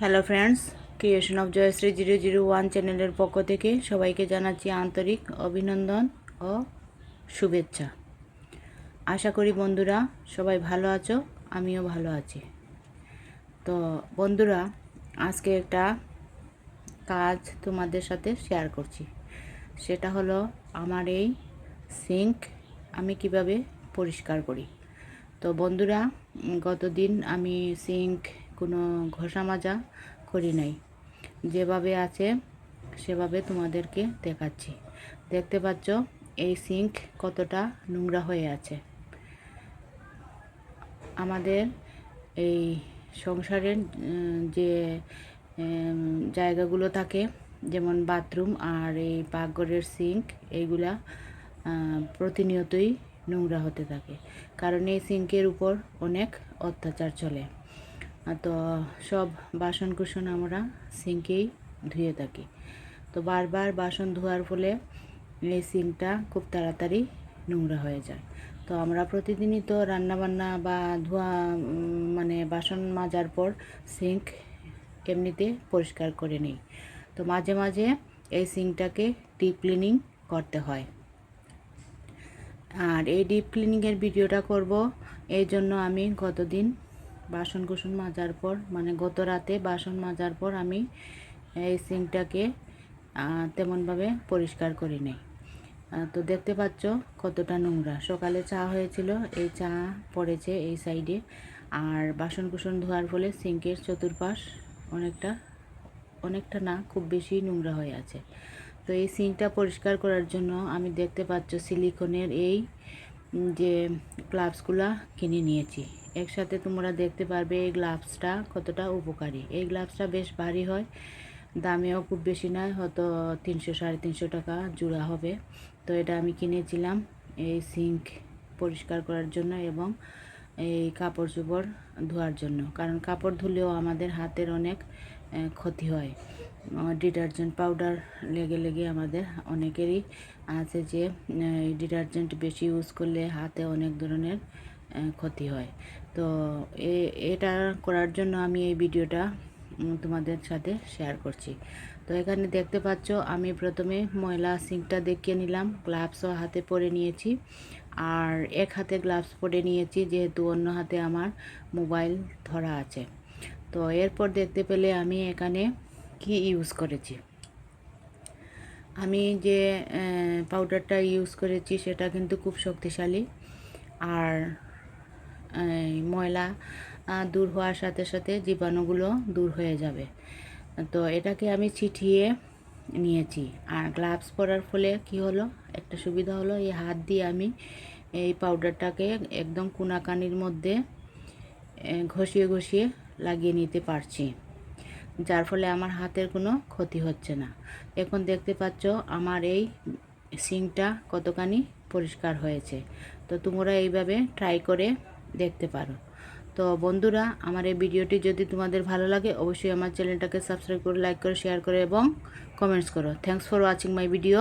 Hello friends creation of Joyshree zero zero one চ্যানেলের পক্ষ থেকে সবাইকে জানাচ্ছি আন্তরিক অভিনন্দন ও শুভেচ্ছা। আশা করি বন্ধুরা সবাই ভালো আছো, আমিও ভালো আছি। তো বন্ধুরা, আজকে একটা কাজ তোমাদের সাথে শেয়ার করছি। সেটা হলো আমার এই সিঙ্ক আমি কীভাবে পরিষ্কার করি। তো বন্ধুরা, গতদিন আমি সিঙ্ক কোনো ঘষা মাজা করি নাই। যেভাবে আছে, সেভাবে তোমাদেরকে দেখাচ্ছি। দেখতে পাচ্ছ, এই সিঙ্ক কতটা নোংরা হয়ে আছে। আমাদের এই সংসারের যে জায়গাগুলো থাকে, যেমন বাথরুম আর এই পাকঘরের সিঙ্ক, এইগুলা প্রতিনিয়তই নোংরা হতে থাকে। কারণ এই সিঙ্কের উপর অনেক অত্যাচার চলে। তো সব বাসন কুসন আমরা সিঙ্কেই ধুয়ে থাকি। তো বারবার বাসন ধোয়ার ফলে এই সিঙ্কটা খুব তাড়াতাড়ি নোংরা হয়ে যায়। তো আমরা প্রতিদিনই তো রান্নাবান্না বা ধোয়া মানে বাসন মাজার পর সিঙ্ক এমনিতে পরিষ্কার করে নিই। তো মাঝে মাঝে এই সিঙ্কটাকে ডিপ ক্লিনিং করতে হয়। আর এই ডিপ ক্লিনিংয়ের ভিডিওটা করব, এই জন্য আমি গতদিন বাসন কুসন মাজার পর মানে গত রাতে বাসন মাজার পর আমি এই সিঙ্কটাকে তেমনভাবে পরিষ্কার করি নাই। তো দেখতে পাচ্ছ কতটা নোংরা। সকালে চা হয়েছিল, এই চা পড়েছে এই সাইডে। আর বাসন কুসন ধোয়ার ফলে সিঙ্কের চতুর্পাশ অনেকটা অনেকটা না, খুব বেশি নোংরা হয়ে আছে। তো এই সিঙ্কটা পরিষ্কার করার জন্য আমি দেখতে পাচ্ছ সিলিকনের এই যে গ্লাভসগুলা কিনে নিয়েছি। একসাথে তোমরা দেখতে পারবে এই গ্লাভসটা কতটা উপকারী। এই গ্লাভসটা বেশ ভারী হয়, দামেও খুব বেশি নয়, হয়তো তিনশো, সাড়ে তিনশো টাকা জোড়া হবে। তো এটা আমি কিনেছিলাম এই সিঙ্ক পরিষ্কার করার জন্য এবং এই কাপড় চোপড় ধোয়ার জন্য। কারণ কাপড় ধুলেও আমাদের হাতের অনেক ক্ষতি হয়। ডিটারজেন্ট পাউডার লেগে লেগে আমাদের অনেকেরই আছে যে ডিটারজেন্ট বেশি ইউজ করলে হাতে অনেক ধরনের ক্ষতি হয়। তো এ- এটা করার জন্য আমি এই ভিডিওটা তোমাদের সাথে শেয়ার করছি। তো এখানে দেখতে পাচ্ছ, আমি প্রথমে ময়লা সিঙ্কটা দেখিয়ে নিলাম গ্লাভসও হাতে পরে নিয়েছি। আর এক হাতে গ্লাভস পরে নিয়েছি, যেহেতু অন্য হাতে আমার মোবাইল ধরা আছে। তো এরপর দেখতে পেলে আমি এখানে কি ইউজ করেছি? আমি যে পাউডারটা ইউজ করেছি, সেটা কিন্তু খুব শক্তিশালী। আর ময়লা দূর হওয়ার সাথে সাথে জীবাণুগুলো দূর হয়ে যাবে। তো এটাকে আমি ছিটিয়ে নিয়েছি। আর গ্লাভস পরার ফলে কি হলো? একটা সুবিধা হলো, এই হাত দিয়ে আমি এই পাউডারটাকে একদম কোনাকানির মধ্যে ঘষিয়ে ঘষিয়ে লাগিয়ে নিতে পারছি। যার ফলে আমার হাতের কোনো ক্ষতি হচ্ছে না। এখন দেখতে পাচ্ছ, আমার এই সিংটা কতখানি পরিষ্কার হয়েছে। তো তোমরা এইভাবে ট্রাই করে দেখতে পারো। তো বন্ধুরা, আমার এই ভিডিওটি যদি তোমাদের ভালো লাগে, অবশ্যই আমার চ্যানেলটাকে সাবস্ক্রাইব করে লাইক করে শেয়ার করে এবং কমেন্টস করো। Thanks for watching my video